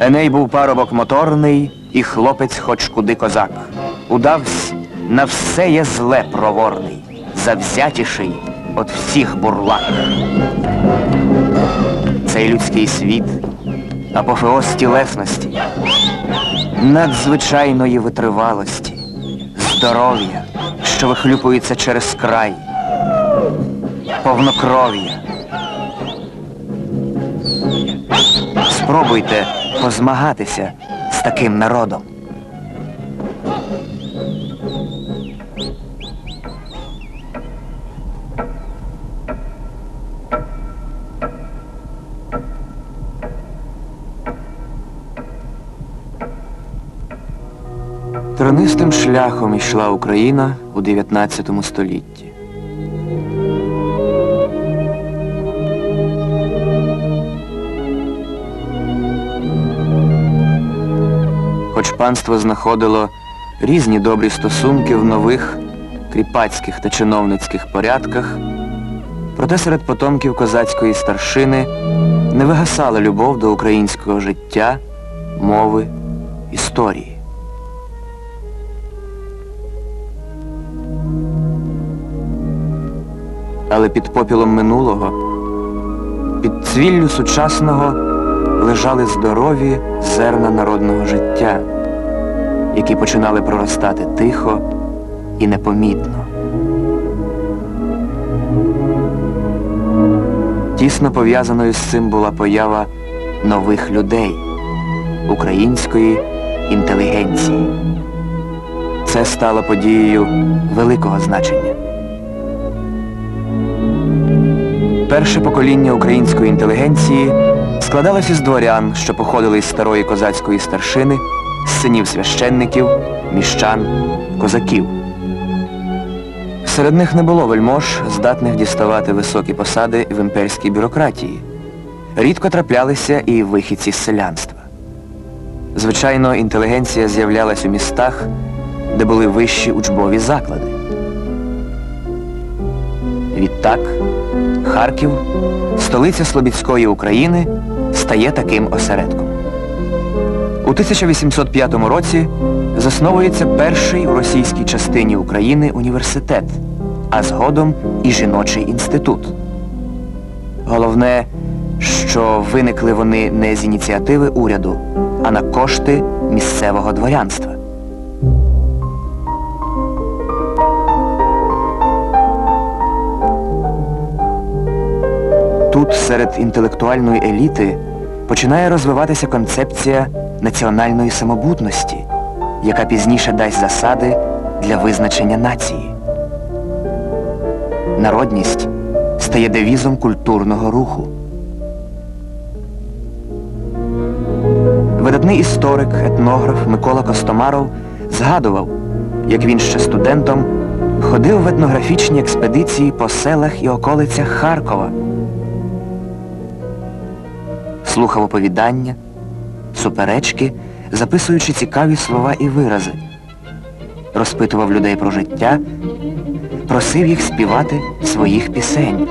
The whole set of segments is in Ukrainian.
Еней був парубок моторний і хлопець хоч куди козак. Удавсь, на все є зле проворний, завзятіший от всіх бурлак. Цей людський світ, апофеоз тілесності, надзвичайної витривалості, здоров'я, що вихлюпується через край, повнокров'я. Спробуйте позмагатися з таким народом. Тронистим шляхом йшла Україна у 19 столітті. Панство знаходило різні добрі стосунки в нових кріпацьких та чиновницьких порядках, проте серед потомків козацької старшини не вигасала любов до українського життя, мови, історії. Але під попілом минулого, під цвіллю сучасного лежали здорові зерна народного життя, які починали проростати тихо і непомітно. Тісно пов'язаною з цим була поява нових людей, української інтелігенції. Це стало подією великого значення. Перше покоління української інтелігенції складалося з дворян, що походили із старої козацької старшини, синів священників, міщан, козаків. Серед них не було вельмож, здатних діставати високі посади в імперській бюрократії. Рідко траплялися і вихідці з селянства. Звичайно, інтелігенція з'являлась у містах, де були вищі учбові заклади. Відтак, Харків, столиця Слобідської України, стає таким осередком. У 1805 році засновується перший у російській частині України університет, а згодом і жіночий інститут. Головне, що виникли вони не з ініціативи уряду, а на кошти місцевого дворянства. Тут серед інтелектуальної еліти починає розвиватися концепція національної самобутності, яка пізніше дасть засади для визначення нації. Народність стає девізом культурного руху. Видатний історик, етнограф Микола Костомаров згадував, як він ще студентом ходив в етнографічні експедиції по селах і околицях Харкова слухав оповідання, суперечки, записуючи цікаві слова і вирази, розпитував людей про життя, просив їх співати своїх пісень.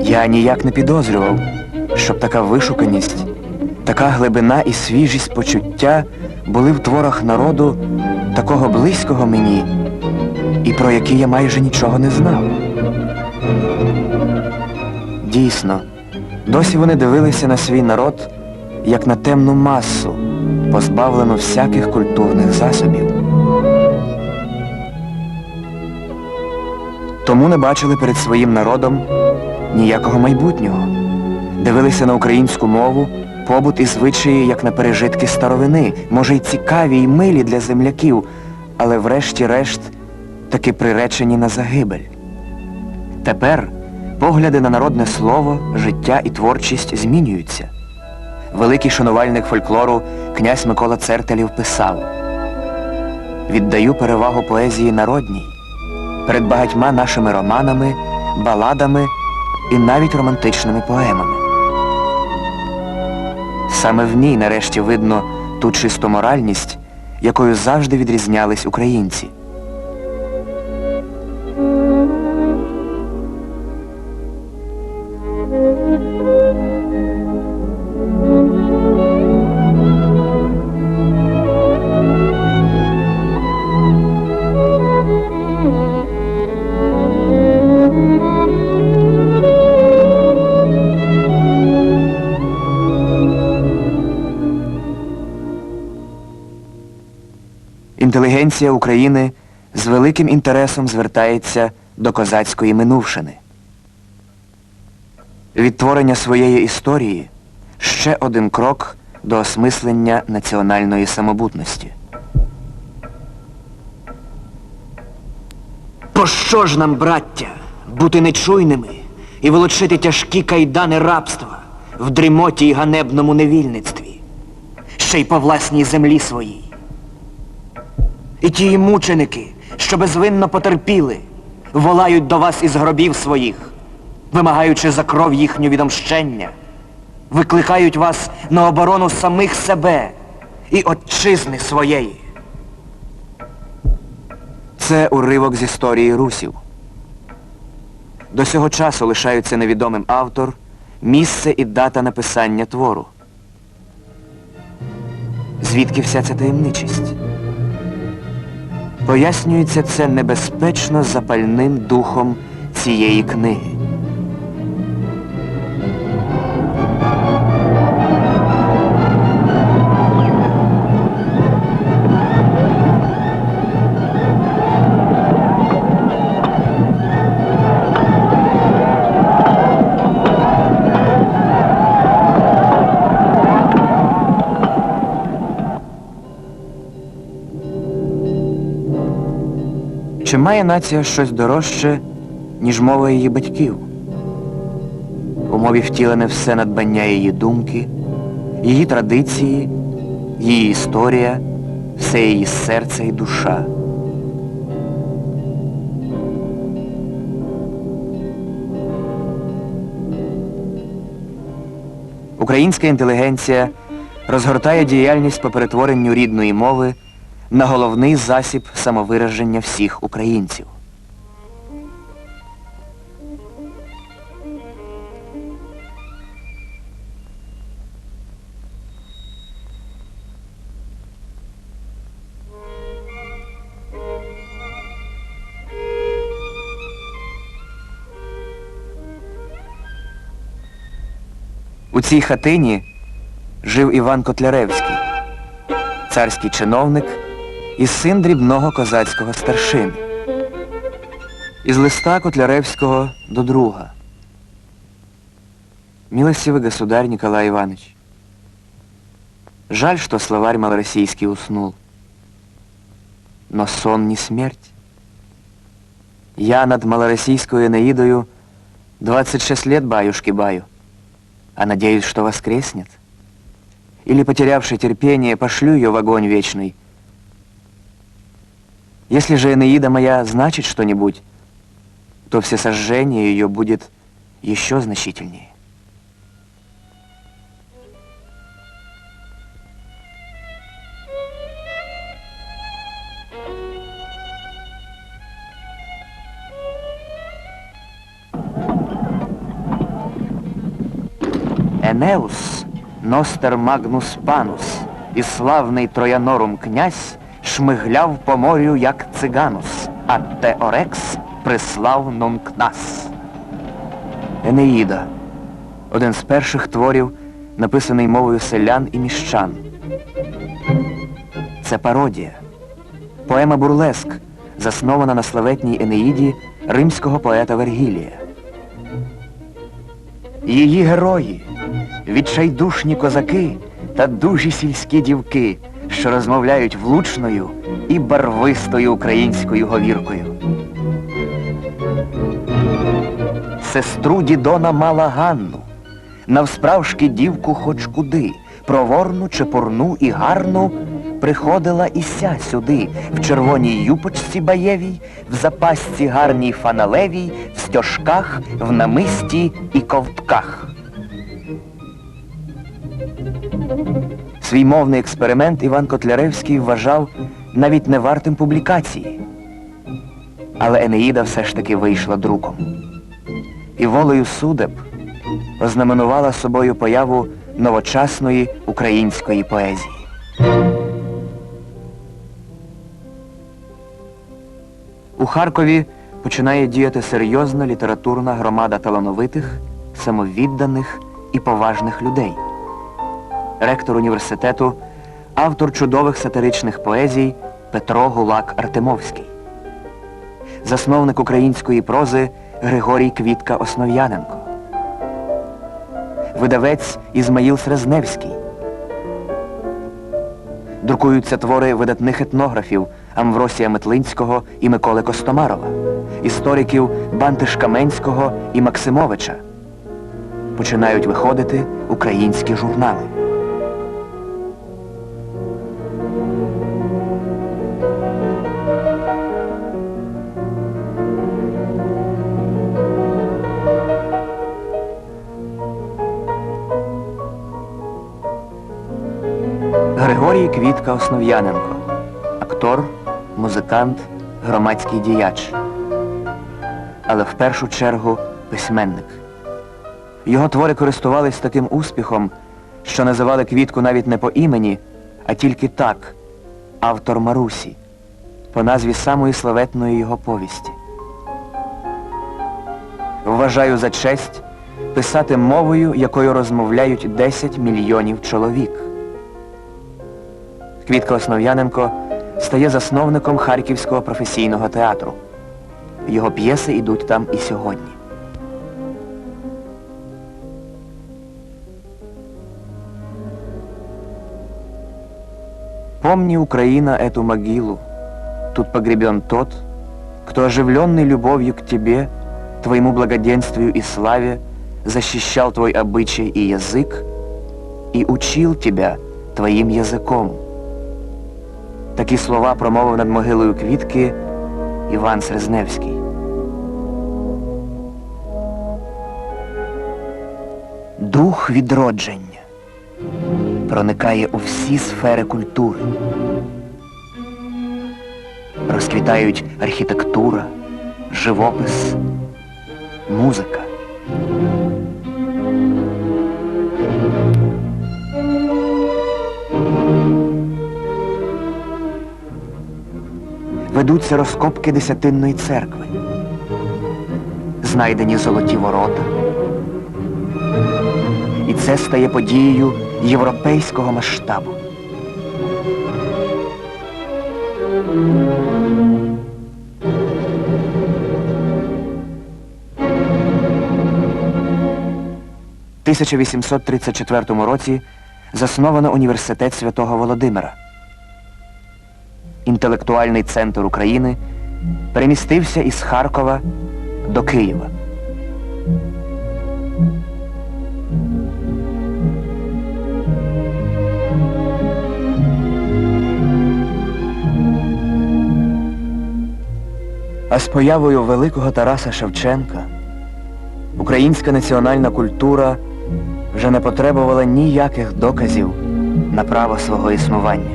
Я ніяк не підозрював, щоб така вишуканість, така глибина і свіжість почуття були в творах народу такого близького мені і про які я майже нічого не знав. Дійсно, Досі вони дивилися на свій народ як на темну масу, позбавлену всяких культурних засобів. Тому не бачили перед своїм народом ніякого майбутнього. Дивилися на українську мову, побут і звичаї, як на пережитки старовини, може й цікаві й милі для земляків, але врешті-решт таки приречені на загибель. Тепер Погляди на народне слово, життя і творчість змінюються. Великий шанувальник фольклору князь Микола Цертелів писав Віддаю перевагу поезії народній перед багатьма нашими романами, баладами і навіть романтичними поемами. Саме в ній нарешті видно ту чисту моральність, якою завжди відрізнялись українці. Інтелігенція України з великим інтересом звертається до козацької минувшини. Відтворення своєї історії ще один крок до осмислення національної самобутності. Пощо ж нам, браття, бути нечуйними і волочити тяжкі кайдани рабства в дрімоті й ганебному невільництві, ще й по власній землі своїй? І ті мученики, що безвинно потерпіли, волають до вас із гробів своїх, вимагаючи за кров їхню відомщення, викликають вас на оборону самих себе і отчизни своєї. Це уривок з історії русів. До сього часу лишаються невідомим автор, місце і дата написання твору. Звідки вся ця таємничість? Пояснюється це небезпечно запальним духом цієї книги. Має нація щось дорожче, ніж мова її батьків? У мові втілене все надбання її думки, її традиції, її історія, все її серце і душа. Українська інтелігенція розгортає діяльність по перетворенню рідної мови на головний засіб самовираження всіх українців. У цій хатині жив Іван Котляревський, царський чиновник і син дрібного козацького старшини. Із листа Котляревського до друга. Милостивый государь Николай Иванович, жаль, что словарь малороссийский уснул. Но сон не смерть. Я над малороссийскую Энеидою 26 лет баюшки баю, а надеюсь, что воскреснет. Или, потерявший терпение, пошлю ее в огонь вечный. если же Энеида моя значит что-нибудь, то всесожжение ее будет еще значительнее. Енеус, Ностер Магнус Панус і славний Троянорум князь шмигляв по морю, як циганус, а Теорекс прислав нункнас. Енеїда один з перших творів, написаний мовою селян і міщан. Це пародія. Поема Бурлеск, заснована на славетній Енеїді римського поета Вергілія. Її герої, відчайдушні козаки та дужі сільські дівки, що розмовляють влучною і барвистою українською говіркою. Сестру Дідона мала Ганну, навсправжки дівку хоч куди, проворну, чепурну і гарну, приходила і ся сюди, в червоній юпочці баєвій, в запасці гарній фаналевій, в стяжках, в намисті і ковтках. Свій мовний експеримент Іван Котляревський вважав навіть не вартим публікації. Але Енеїда все ж таки вийшла друком. І волею судеб ознаменувала собою появу новочасної української поезії. У Харкові починає діяти серйозна літературна громада талановитих, самовідданих і поважних людей. Ректор університету, автор чудових сатиричних поезій Петро Гулак Артемовський. Засновник української прози Григорій Квітка Основ'яненко. Видавець Ізмаїл Срезневський. Друкуються твори видатних етнографів Амвросія Метлинського і Миколи Костомарова, істориків Бантиш Каменського і Максимовича. Починають виходити українські журнали. Григорій Основ'яненко. Актор, музикант, громадський діяч. Але в першу чергу письменник. Його твори користувались таким успіхом, що називали Квітку навіть не по імені, а тільки так автор Марусі, по назві самої славетної його повісті. Вважаю за честь писати мовою, якою розмовляють 10 мільйонів чоловік. Квітка Основ'яненко стає засновником Харківського професійного театру. Його п'єси йдуть там і сьогодні. Помни, Украина, эту могилу. Тут погребен тот, кто оживленный любовью к тебе, твоему благоденствию и славе, защищал твой обычай и язык и учил тебя твоїм язиком. Такі слова промовив над могилою квітки Іван Срезневський. Дух відродження проникає у всі сфери культури. Розквітають архітектура, живопис, музика. Ведуться розкопки Десятинної церкви. Знайдені золоті ворота. І це стає подією європейського масштабу. В 1834 році засновано університет Святого Володимира. Інтелектуальний центр України перемістився із Харкова до Києва. А з появою великого Тараса Шевченка українська національна культура вже не потребувала ніяких доказів на право свого існування.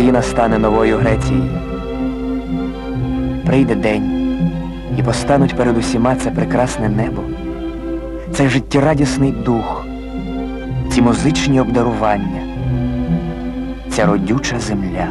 Україна стане новою Грецією. Прийде день, і постануть перед усіма це прекрасне небо, цей життєрадісний дух, ці музичні обдарування, ця родюча земля.